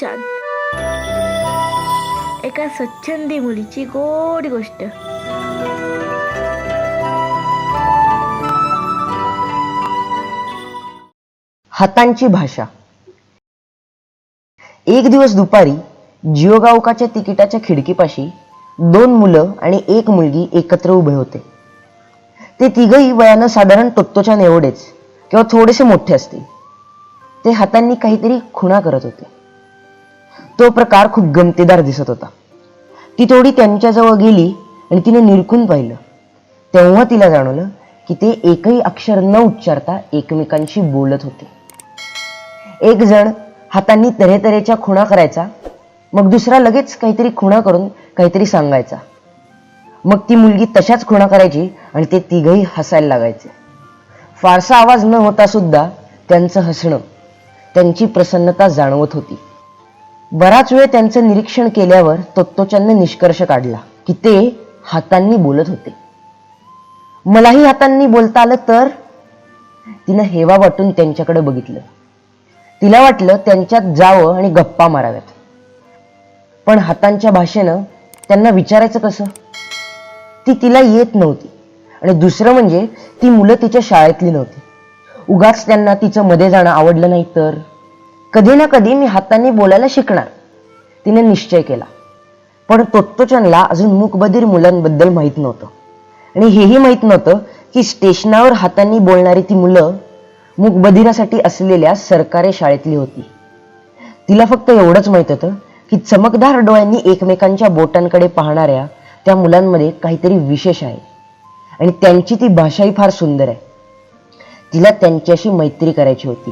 छान. एका स्वच्छंदी मुलीची गोड गोष्ट. हातांची भाषा. एक दिवस दुपारी जिओगावकाच्या तिकिटाच्या खिडकीपाशी दोन मुलं आणि एक मुलगी एकत्र उभे होते. ते तिघही वयानं साधारण टोत्तोच्या नेवडेच किंवा थोडेसे मोठे असतील. ते हातांनी काहीतरी खुणा करत होते. तो प्रकार खूप गमतीदार दिसत होता. ती थोडी त्यांच्याजवळ गेली आणि तिने निरखून पाहिलं. तेव्हा तिला जाणवलं की ते एकही अक्षर न उच्चारता एकमेकांशी बोलत होते. एक जण हातांनी तऱ्हेतऱ्हेच्या खुणा करायचा मग दुसरा लगेच काहीतरी खुणा करून काहीतरी सांगायचा. मग ती मुलगी तशाच खुणा करायची आणि ते तिघही हसायला लागायचे. फारसा आवाज न होता सुद्धा त्यांचं हसणं त्यांची प्रसन्नता जाणवत होती. बराच वेळ त्यांचं निरीक्षण केल्यावर तोत्तोचनने निष्कर्ष काढला की ते हातांनी बोलत होते. मलाही हातांनी बोलता आलं तर? तिनं हेवा वाटून त्यांच्याकडे बघितलं. तिला वाटलं त्यांच्यात जावं आणि गप्पा माराव्यात. पण हातांच्या भाषेनं त्यांना विचारायचं कसं? ती तिला येत नव्हती. आणि दुसरं म्हणजे ती मुलं तिच्या शाळेतली नव्हती. उगाच त्यांना तिचं मध्ये जाणं आवडलं नाही तर? कधी ना कधी मी हातांनी बोलायला शिकणार. तिने निश्चय केला. पण तोत्तोचनला अजून मूकबधीर मुलांबद्दल माहीत नव्हतं. आणि हेही माहीत नव्हतं की स्टेशनावर हातांनी बोलणारी ती मुलं मूकबधिरासाठी असलेल्या सरकारी शाळेतली होती. तिला फक्त एवढंच माहीत होतं की चमकदार डोळ्यांनी एकमेकांच्या बोटांकडे पाहणाऱ्या त्या मुलांमध्ये काहीतरी विशेष आहे. आणि त्यांची ती भाषाही फार सुंदर आहे. तिला त्यांच्याशी मैत्री करायची होती.